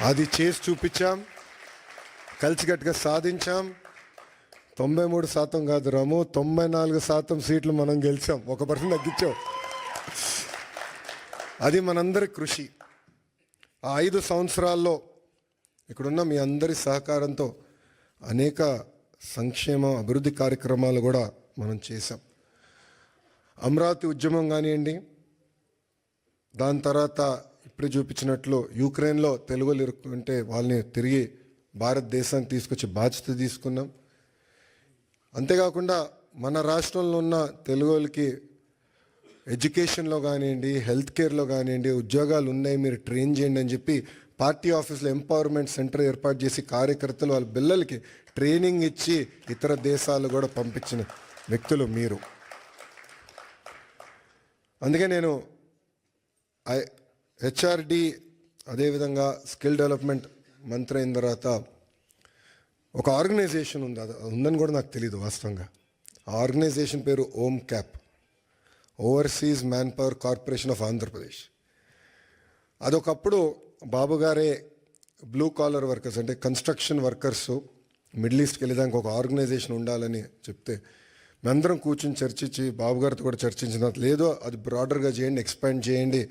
అది చేసి చూపించాం. కలిసికట్టుగా సాధించాం. తొంభై మూడు శాతం కాదు రాము తొంభై నాలుగు శాతం సీట్లు మనం గెలిచాం. ఒక పర్సెంట్ తగ్గించాం. అది మనందరి కృషి. ఆ ఐదు సంవత్సరాల్లో ఇక్కడున్న మీ అందరి సహకారంతో అనేక సంక్షేమ అభివృద్ధి కార్యక్రమాలు కూడా మనం చేసాం అమరావతి ఉద్యమం కానివ్వండి దాని తర్వాత ఇప్పుడే చూపించినట్లు యూక్రెయిన్లో తెలుగులు ఇరుక్కుంటే వాళ్ళని తిరిగి భారతదేశానికి తీసుకొచ్చి బాధ్యత తీసుకున్నాం. అంతేకాకుండా మన రాష్ట్రంలో ఉన్న తెలుగు వాళ్ళకి ఎడ్యుకేషన్లో కానివ్వండి హెల్త్ కేర్లో కానివ్వండి ఉద్యోగాలు ఉన్నాయి మీరు ట్రైన్ చేయండి అని చెప్పి పార్టీ ఆఫీస్లో ఎంపవర్మెంట్ సెంటర్ ఏర్పాటు చేసి కార్యకర్తలు వాళ్ళ పిల్లలకి ట్రైనింగ్ ఇచ్చి ఇతర దేశాలు కూడా పంపించిన వ్యక్తులు మీరు. అందుకే నేను ఐ హెచ్ఆర్డి అదేవిధంగా స్కిల్ డెవలప్మెంట్ మంత్రి అయిన తర్వాత ఒక ఆర్గనైజేషన్ ఉంది. అది ఉందని కూడా నాకు తెలియదు వాస్తవంగా. ఆ ఆర్గనైజేషన్ పేరు OMCAP. Overseas manpower corporation of Andhra Pradesh. అదొకప్పుడు Babu గారే బ్లూ కాలర్ వర్కర్స్ అంటే కన్స్ట్రక్షన్ వర్కర్స్ మిడిల్ ఈస్ట్కి వెళ్ళేదానికి ఒక ఆర్గనైజేషన్ ఉండాలని చెప్తే మేమందరం కూర్చుని చర్చించి బాబు గారితో కూడా చర్చించిన లేదో అది బ్రాడర్గా చేయండి ఎక్స్పాండ్ చేయండి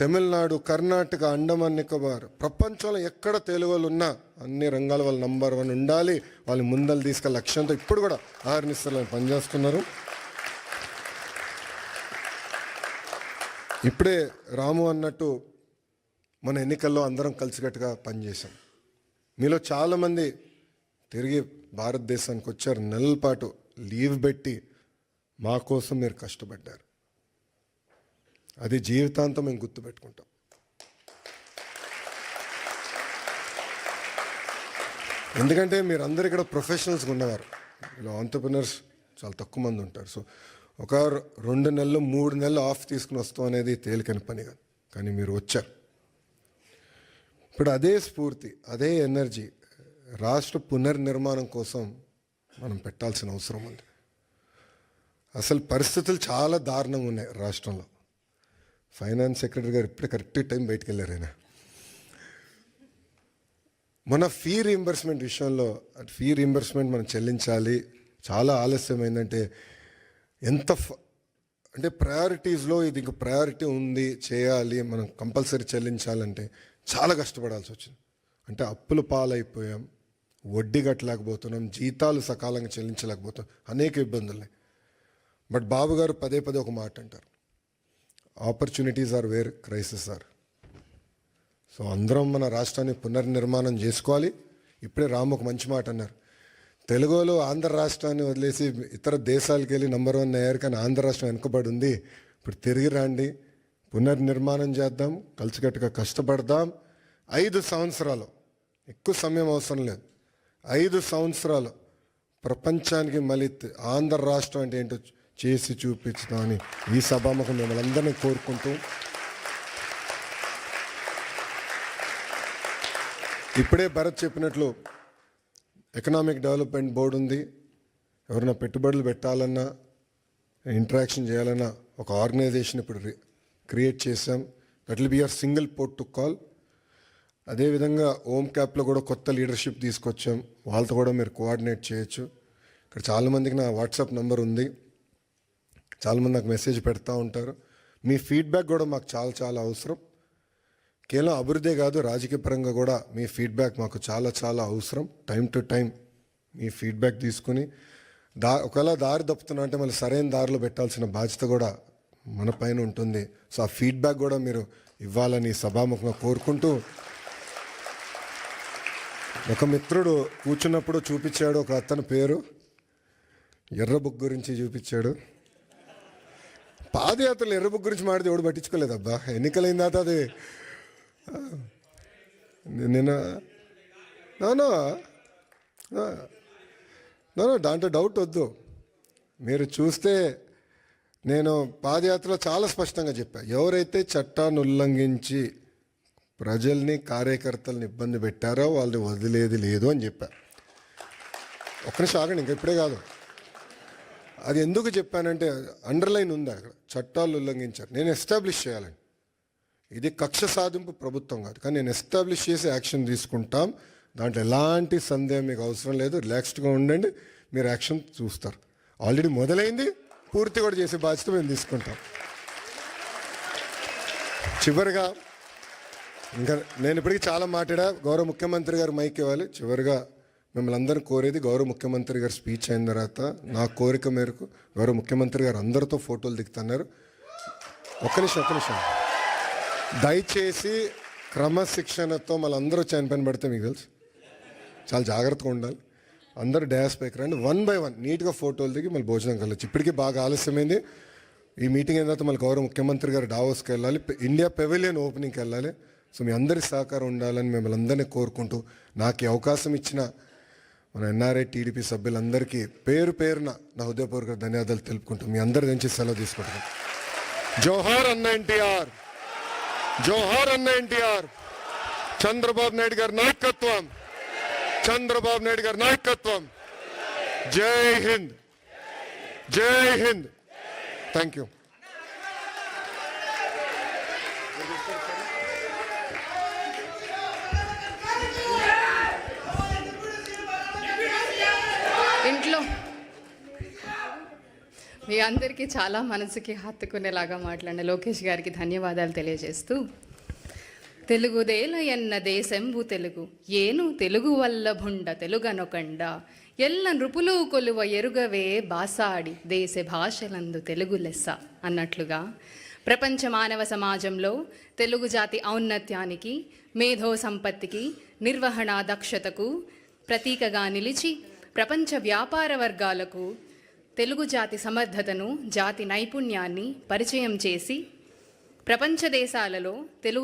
తమిళనాడు కర్ణాటక అండమాన్ నికోబార్. ప్రపంచంలో ఎక్కడ తెలుగు వాళ్ళు ఉన్నా అన్ని రంగాల వాళ్ళు నంబర్ వన్ ఉండాలి. వాళ్ళు ముందలు తీసుకెళ్ళ లక్ష్యంతో ఇప్పుడు కూడా అహర్నిశలు పనిచేస్తున్నారు. ఇప్పుడే రాము అన్నట్టు మన ఎన్నికల్లో అందరం కలిసికట్టుగా పనిచేశాం. మీలో చాలామంది తిరిగి భారతదేశానికి వచ్చారు. నెలల పాటు లీవ్ పెట్టి మా కోసం మీరు కష్టపడ్డారు. అది జీవితాంతం మేము గుర్తుపెట్టుకుంటాం. ఎందుకంటే మీరు అందరు ఇక్కడ ప్రొఫెషనల్స్గా ఉన్నవారు. ఇలా ఆంటర్ప్రినర్స్ చాలా తక్కువ మంది ఉంటారు. సో ఒక రెండు నెలలు మూడు నెలలు ఆఫ్ తీసుకుని వస్తాం అనేది తేలికని పని కాదు. కానీ మీరు వచ్చారు. ఇప్పుడు అదే స్ఫూర్తి అదే ఎనర్జీ రాష్ట్ర పునర్నిర్మాణం కోసం మనం పెట్టాల్సిన అవసరం ఉంది. అసలు పరిస్థితులు చాలా దారుణంగా ఉన్నాయి రాష్ట్రంలో. ఫైనాన్స్ సెక్రటరీ గారు ఇప్పుడే కరెక్ట్ టైం బయటకు వెళ్ళారు ఆయన. మన ఫీ రీంబర్స్మెంట్ విషయంలో ఫీ రీంబర్స్మెంట్ మనం చెల్లించాలి. చాలా ఆలస్యమైందంటే ఎంత ఫ- అంటే ప్రయారిటీస్లో ఇది ఇంక ప్రయారిటీ ఉంది చేయాలి మనం కంపల్సరీ చెల్లించాలంటే చాలా కష్టపడాల్సి వచ్చింది. అంటే అప్పుల పాలైపోయాం వడ్డీ కట్టలేకపోతున్నాం జీతాలు సకాలంగా చెల్లించలేకపోతున్నాం అనేక ఇబ్బందులు ఉన్నాయి. బట్ బాబు గారు పదే పదే ఒక మాట అంటారు. Opportunities are where crisis are so అందరం మన రాష్ట్రాన్ని పునర్నిర్మాణం చేసుకోవాలి. ఇప్పుడే రామ్ ఒక మంచి మాట అన్నారు. తెలుగులో ఆంధ్ర రాష్ట్రాన్ని వదిలేసి ఇతర దేశాలకు వెళ్ళి నెంబర్ వన్ అయ్యారు కానీ ఆంధ్ర రాష్ట్రం వెనుకబడి ఉంది. ఇప్పుడు తిరిగి రండి. పునర్నిర్మాణం చేద్దాం. కలిసికట్టుగా కష్టపడదాం. ఐదు సంవత్సరాలు. ఎక్కువ సమయం అవసరం లేదు. ఐదు సంవత్సరాలు. ప్రపంచానికి మళ్ళీ ఆంధ్ర రాష్ట్రం అంటే ఏంటో చేసి చూపించుదామని ఈ సభాముఖం మిమ్మల్ని అందరినీ కోరుకుంటూ ఇప్పుడే భరత్ చెప్పినట్లు ఎకనామిక్ డెవలప్మెంట్ బోర్డు ఉంది. ఎవరైనా పెట్టుబడులు పెట్టాలన్నా ఇంటరాక్షన్ చేయాలన్నా ఒక ఆర్గనైజేషన్ ఇప్పుడు క్రియేట్ చేసాం that will be our single port to call. అదేవిధంగా ఓమ్ క్యాప్లో కూడా కొత్త లీడర్షిప్ తీసుకొచ్చాం. వాళ్ళతో కూడా మీరు కోఆర్డినేట్ చేయొచ్చు. ఇక్కడ చాలామందికి నా వాట్సాప్ నెంబర్ ఉంది. చాలామంది నాకు మెసేజ్ పెడతా ఉంటారు. మీ ఫీడ్బ్యాక్ కూడా మాకు చాలా చాలా అవసరం. కేవలం అభివృద్ధి కాదు రాజకీయ పరంగా కూడా మీ ఫీడ్బ్యాక్ మాకు చాలా చాలా అవసరం. టైం టు టైం మీ ఫీడ్బ్యాక్ తీసుకుని దా ఒకవేళ దారి తప్పుతున్నా అంటే మళ్ళీ సరైన దారిలో పెట్టాల్సిన బాధ్యత కూడా మన పైన ఉంటుంది. సో ఆ ఫీడ్బ్యాక్ కూడా మీరు ఇవ్వాలని సభాముఖంగా కోరుకుంటూ ఒక మిత్రుడు కూర్చున్నప్పుడు చూపించాడు ఒక అతని పేరు. ఎర్రబుక్ గురించి చూపించాడు. పాదయాత్రలు ఎర్రబుక్ గురించి మాడితే ఎవడు పట్టించుకోలేదు అబ్బా ఎన్నికలైన తర్వాత అది నిన్న నో నో దాంట్లో డౌట్ వద్దు. మీరు చూస్తే నేను పాదయాత్రలో చాలా స్పష్టంగా చెప్పా. ఎవరైతే చట్టాన్ని ఉల్లంఘించి ప్రజల్ని కార్యకర్తల్ని ఇబ్బంది పెట్టారో వాళ్ళని వదిలేది లేదు అని చెప్పా. ఒక్క నిమిషం ఆగండి ఇంకా ఇప్పుడే కాదు. అది ఎందుకు చెప్పానంటే అండర్లైన్ ఉంది అక్కడ. చట్టాలు ఉల్లంఘించారు. నేను ఎస్టాబ్లిష్ చేయాలండి ఇది కక్ష సాధింపు ప్రభుత్వం కాదు. కానీ నేను ఎస్టాబ్లిష్ చేసి యాక్షన్ తీసుకుంటాం. దాంట్లో ఎలాంటి సందేహం మీకు అవసరం లేదు. రిలాక్స్డ్గా ఉండండి. మీరు యాక్షన్ చూస్తారు. ఆల్రెడీ మొదలైంది. పూర్తి కూడా చేసే బాధ్యత మేము తీసుకుంటాం. చివరిగా ఇంకా నేను ఇప్పటికీ చాలా మాట్లాడా. గౌరవ ముఖ్యమంత్రి గారు మైక్ ఇవ్వాలి. చివరిగా మిమ్మల్ని అందరూ కోరేది గౌరవ ముఖ్యమంత్రి గారు స్పీచ్ అయిన తర్వాత నా కోరిక మేరకు గౌరవ ముఖ్యమంత్రి గారు అందరితో ఫోటోలు దిగుతున్నారు. ఒక్క నిమిషం ఒక్క నిమిషం. దయచేసి క్రమశిక్షణతో మళ్ళీ అందరూ చైన్ పైన పడితే మీకు తెలుసు. చాలా జాగ్రత్తగా ఉండాలి. అందరూ డ్యాస్ పైకి రండి. వన్ బై వన్ నీట్గా ఫోటోలు దిగి మళ్ళీ భోజనం కలవచ్చు. ఇప్పటికీ బాగా ఆలస్యమైంది. ఈ మీటింగ్ అయిన తర్వాత మళ్ళీ గౌరవ ముఖ్యమంత్రి గారు డావోస్కి వెళ్ళాలి. ఇండియా పెవిలియన్ ఓపెనింగ్కి వెళ్ళాలి. సో మీ అందరి సహకారం ఉండాలని మిమ్మల్ని అందరినీ కోరుకుంటూ నాకు అవకాశం ఇచ్చిన మన ఎన్ఆర్ఐ టీడీపీ సభ్యులందరికీ పేరు పేరున నా హృదయపూర్వక ధన్యవాదాలు తెలుపుకుంటూ మీ అందరి నుంచి సెలవు తీసుకుంటున్నాను. జోహార్ అన్న ఎన్టీఆర్. జోహార్ అన్న ఎన్టీఆర్. చంద్రబాబు నాయుడు గారి నాయకత్వం. చంద్రబాబు నాయుడు గారి నాయకత్వం. జై హింద్. జై హింద్. థ్యాంక్ యూ మీ అందరికీ చాలా మనసుకి హత్తుకునేలాగా మాట్లాడిన లోకేష్ గారికి ధన్యవాదాలు తెలియజేస్తూ తెలుగుదేల ఎన్న దేశంబు తెలుగు ఏను తెలుగు వల్ల భుండ తెలుగనొకండ ఎల్ల నృపులు కొలువ ఎరుగవే బాసాడి దేశ భాషలందు తెలుగు లెస్స అన్నట్లుగా ప్రపంచ మానవ సమాజంలో తెలుగు జాతి ఔన్నత్యానికి మేధో సంపత్తికి నిర్వహణ దక్షతకు ప్రతీకగా నిలిచి ప్రపంచ వ్యాపార వర్గాలకు తెలుగు జాతి సమర్థతను జాతి నైపుణ్యాన్ని పరిచయం చేసి ప్రపంచ దేశాలలో తెలుగు